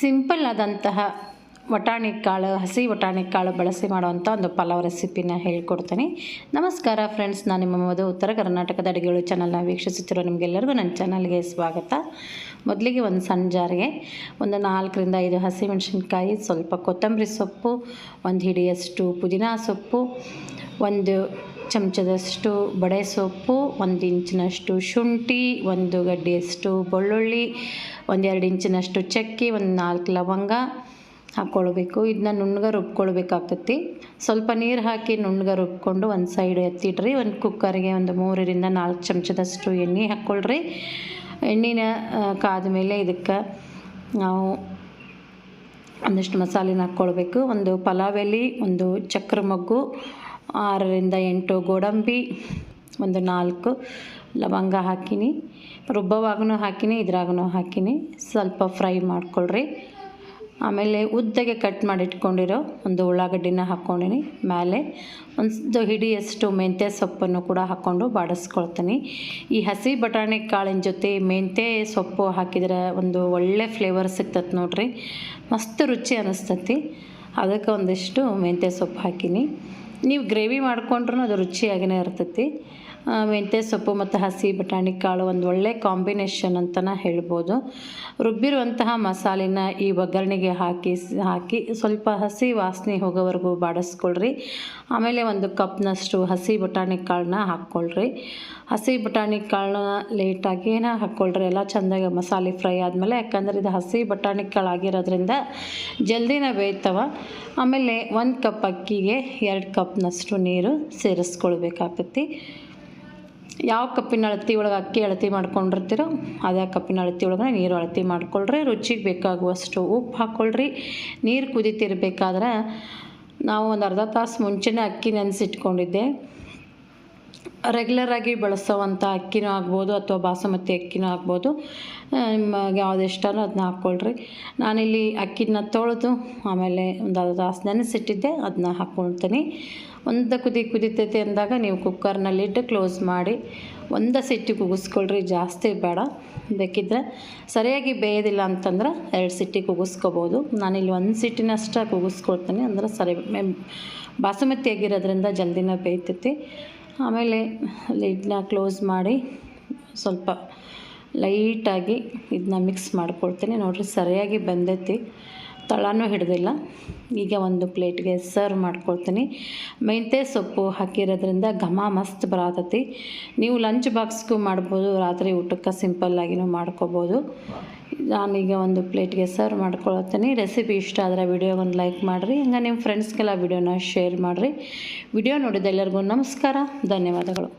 Simple ಆದಂತಹ ವಟಾಣಿ ಕಾಳು, ಹಸಿ ವಟಾಣಿ ಕಾಳು ಬಳಸಿ ಮಾಡುವಂಥ ಒಂದು ಪಲಾವ್ ರೆಸಿಪಿನ ಹೇಳ್ಕೊಡ್ತೀನಿ. ನಮಸ್ಕಾರ ಫ್ರೆಂಡ್ಸ್ ನಾನು ನಿಮ್ಮ ಮೊದಲು ಉತ್ತರ ಕರ್ನಾಟಕದ ಅಡುಗೆಗಳು ಚಾನಲ್ನ ವೀಕ್ಷಿಸುತ್ತಿರೋ ನಿಮಗೆಲ್ಲರಿಗೂ ನನ್ನ ಚಾನಲ್ಗೆ ಸ್ವಾಗತ. ಮೊದಲಿಗೆ ಒಂದು ಸಂಜಾರಿಗೆ ಜಾರಿಗೆ, ಒಂದು ನಾಲ್ಕರಿಂದ ಐದು ಹಸಿಮೆಣಸಿನ್ಕಾಯಿ, ಸ್ವಲ್ಪ ಕೊತ್ತಂಬರಿ ಸೊಪ್ಪು, ಒಂದು ಹಿಡಿಯಷ್ಟು ಪುದೀನ ಸೊಪ್ಪು, ಒಂದು ಚಮಚದಷ್ಟು ಬಡೆ ಸೊಪ್ಪು, ಒಂದು ಇಂಚಿನಷ್ಟು ಶುಂಠಿ, ಒಂದು ಗಡ್ಡೆಯಷ್ಟು ಬೆಳ್ಳುಳ್ಳಿ ಒಂದೆರಡು ಇಂಚಿನಷ್ಟು ಚಕ್ಕೆ, ಒಂದು ನಾಲ್ಕು ಲವಂಗ ಹಾಕ್ಕೊಳ್ಬೇಕು. ಇದನ್ನ ನುಣ್ಣಗೆ ರುಬ್ಕೊಳ್ಬೇಕಾಗ್ತತಿ. ಸ್ವಲ್ಪ ನೀರು ಹಾಕಿ ನುಣ್ಣಗೆ ರುಬ್ಕೊಂಡು ಒಂದು ಸೈಡ್ ಎತ್ತಿಡ್ರಿ. ಒಂದು ಕುಕ್ಕರ್ಗೆ ಒಂದು ಮೂರರಿಂದ ನಾಲ್ಕು ಚಮಚದಷ್ಟು ಎಣ್ಣೆ ಹಾಕ್ಕೊಳ್ರಿ. ಎಣ್ಣೆನ ಕಾದ ಮೇಲೆ ಇದಕ್ಕೆ ನಾವು ಒಂದಿಷ್ಟು ಮಸಾಲೆನ ಹಾಕ್ಕೊಳ್ಬೇಕು. ಒಂದು ಪಲಾವ್ ಎಲೆ ಒಂದು ಚಕ್ರ ಮೊಗ್ಗು ಆರರಿಂದ ಎಂಟು ಗೋಡಂಬಿ, ಒಂದು ನಾಲ್ಕು ಲವಂಗ ಹಾಕಿನಿ ರುಬ್ಬವಾಗೂ ಹಾಕಿನಿ ಇದ್ರಾಗೂ ಹಾಕಿನಿ. ಸ್ವಲ್ಪ ಫ್ರೈ ಮಾಡ್ಕೊಳ್ರಿ. ಆಮೇಲೆ ಉದ್ದಗೆ ಕಟ್ ಮಾಡಿಟ್ಕೊಂಡಿರೋ ಒಂದು ಉಳ್ಳಾಗಡ್ಡಿನ ಹಾಕ್ಕೊಂಡಿನಿ. ಮೇಲೆ ಒಂದು ಹಿಡಿಯಷ್ಟು ಮೆಂತ್ಯ ಸೊಪ್ಪನ್ನು ಕೂಡ ಹಾಕ್ಕೊಂಡು ಬಾಡಿಸ್ಕೊಳ್ತೀನಿ. ಈ ಹಸಿ ಬಟಾಣಿ ಕಾಳಿನ ಜೊತೆ ಮೆಂತ್ಯ ಸೊಪ್ಪು ಹಾಕಿದ್ರೆ ಒಂದು ಒಳ್ಳೆ ಫ್ಲೇವರ್ ಸಿಗ್ತದೆ ನೋಡ್ರಿ. ಮಸ್ತ್ ರುಚಿ ಅನ್ನಿಸ್ತತಿ ಅದಕ್ಕೆ ಒಂದಿಷ್ಟು ಮೆಂತ್ಯ ಸೊಪ್ಪು ಹಾಕಿನಿ. ನೀವು ಗ್ರೇವಿ ಮಾಡ್ಕೊಂಡ್ರೂ ಅದು ರುಚಿಯಾಗಿಯೇ ಇರ್ತೈತಿ. ಮೆಂತ್ಯ ಸೊಪ್ಪು ಮತ್ತು ಹಸಿ ಬಟಾಣಿ ಕಾಳು ಒಂದು ಒಳ್ಳೆ ಕಾಂಬಿನೇಷನ್ ಅಂತಲೇ ಹೇಳ್ಬೋದು. ರುಬ್ಬಿರುವಂತಹ ಮಸಾಲೆನ ಈ ಒಗ್ಗರಣೆಗೆ ಹಾಕಿ ಹಾಕಿ ಸ್ವಲ್ಪ ಹಸಿ ವಾಸನೆ ಹೋಗೋವರೆಗೂ ಬಾಡಿಸ್ಕೊಳ್ರಿ. ಆಮೇಲೆ ಒಂದು ಕಪ್ನಷ್ಟು ಹಸಿ ಬಟಾಣಿ ಕಾಳನ್ನ ಹಾಕ್ಕೊಳ್ರಿ. ಹಸಿ ಬಟಾಣಿ ಕಾಳನ್ನ ಲೇಟಾಗಿ ಹಾಕ್ಕೊಳ್ರಿ, ಎಲ್ಲ ಚೆಂದಾಗಿ ಮಸಾಲೆ ಫ್ರೈ ಆದಮೇಲೆ, ಯಾಕಂದ್ರೆ ಇದು ಹಸಿ ಬಟಾಣಿ ಕಾಳು ಆಗಿರೋದ್ರಿಂದ ಜಲ್ದಿನ ಬೇಯ್ತವ. ಆಮೇಲೆ ಒಂದು ಕಪ್ ಅಕ್ಕಿಗೆ ಎರಡು ಕಪ್ನಷ್ಟು ನೀರು ಸೇರಿಸ್ಕೊಳ್ಬೇಕಾಗ್ತೈತಿ. ಯಾವ ಕಪ್ಪಿನ ಅಳತಿ ಒಳಗೆ ಅಕ್ಕಿ ಅಳತಿ ಮಾಡ್ಕೊಂಡಿರ್ತೀರೋ ಅದೇ ಕಪ್ಪಿನ ಅಳತಿ ಒಳಗೆ ನೀರು ಅಳತಿ ಮಾಡ್ಕೊಳ್ರಿ. ರುಚಿಗೆ ಬೇಕಾಗುವಷ್ಟು ಉಪ್ಪು ಹಾಕ್ಕೊಳ್ರಿ ನೀರು ಕುದಿತಿರ್ಬೇಕಾದ್ರೆ ನಾವು ಒಂದು ಅರ್ಧ ತಾಸು ಮುಂಚೆನೇ ಅಕ್ಕಿ ನೆನೆಸಿಟ್ಕೊಂಡಿದ್ದೆ. ರೆಗ್ಯುಲರಾಗಿ ಬಳಸೋವಂಥ ಅಕ್ಕಿನೂ ಆಗ್ಬೋದು ಅಥವಾ ಬಾಸುಮತಿ ಅಕ್ಕಿನೂ ಆಗ್ಬೋದು. ನಿಮಗೆ ಯಾವ್ದು ಅದನ್ನ ಹಾಕ್ಕೊಳ್ರಿ ನಾನಿಲ್ಲಿ ಅಕ್ಕಿನ ತೊಳೆದು ಆಮೇಲೆ ಒಂದು ಅರ್ಧ ತಾಸು ನೆನೆಸಿಟ್ಟಿದ್ದೆ ಅದನ್ನ ಹಾಕ್ಕೊಳ್ತೀನಿ ಒಂದು ಕುದಿ ಕುದಿತೈತೆ ಅಂದಾಗ ನೀವು ಕುಕ್ಕರ್ನಲ್ಲಿಟ್ಟು ಕ್ಲೋಸ್ ಮಾಡಿ ಒಂದು ಸಿಟ್ಟಿ ಕುಗಿಸ್ಕೊಳ್ರಿ, ಜಾಸ್ತಿ ಬೇಡ. ಬೇಕಿದ್ದರೆ ಸರಿಯಾಗಿ ಬೇಯೋದಿಲ್ಲ ಅಂತಂದ್ರೆ ಎರಡು ಸಿಟ್ಟಿ ಕುಗಿಸ್ಕೋಬೋದು. ನಾನಿಲ್ಲಿ ಒಂದು ಸಿಟ್ಟಿನಷ್ಟ ಕುಗಿಸ್ಕೊಳ್ತೀನಿ, ಅಂದ್ರೆ ಸರಿ ಬಾಸುಮತಿ ಆಗಿರೋದ್ರಿಂದ ಜಲ್ದಿನ ಬೇಯ್ತೈತಿ. ಆಮೇಲೆ ಲಿಡ್ನ ಕ್ಲೋಸ್ ಮಾಡಿ ಸ್ವಲ್ಪ ಲೈಟಾಗಿ ಇದನ್ನ ಮಿಕ್ಸ್ ಮಾಡ್ಕೊಳ್ತೀನಿ. ನೋಡಿರಿ ಸರಿಯಾಗಿ ಬಂದೈತಿ. ತಳನೂ ಹಿಡ್ದಿಲ್ಲ. ಈಗ ಒಂದು ಪ್ಲೇಟ್ಗೆ ಸರ್ವ್ ಮಾಡ್ಕೊಳ್ತೀನಿ. ಮೆಂತ್ಯ ಸೊಪ್ಪು ಹಾಕಿರೋದ್ರಿಂದ ಘಮ ಮಸ್ತ್ ಬರತೈತಿ. ನೀವು ಲಂಚ್ ಬಾಕ್ಸ್ಗೂ ಮಾಡ್ಬೋದು, ರಾತ್ರಿ ಊಟಕ್ಕೆ ಸಿಂಪಲ್ಲಾಗಿನೂ ಮಾಡ್ಕೋಬೋದು. ನಾನೀಗ ಒಂದು ಪ್ಲೇಟ್ಗೆ ಸರ್ವ್ ಮಾಡ್ಕೊಳ್ತೀನಿ. ರೆಸಿಪಿ ಇಷ್ಟ ಆದರೆ ವಿಡಿಯೋಗೊಂದು ಲೈಕ್ ಮಾಡಿರಿ, ಹಂಗೆ ನಿಮ್ಮ ಫ್ರೆಂಡ್ಸ್ಗೆಲ್ಲ ವಿಡಿಯೋನ ಶೇರ್ ಮಾಡಿರಿ. ವಿಡಿಯೋ ನೋಡಿದ ಎಲ್ಲರಿಗೂ ನಮಸ್ಕಾರ, ಧನ್ಯವಾದಗಳು.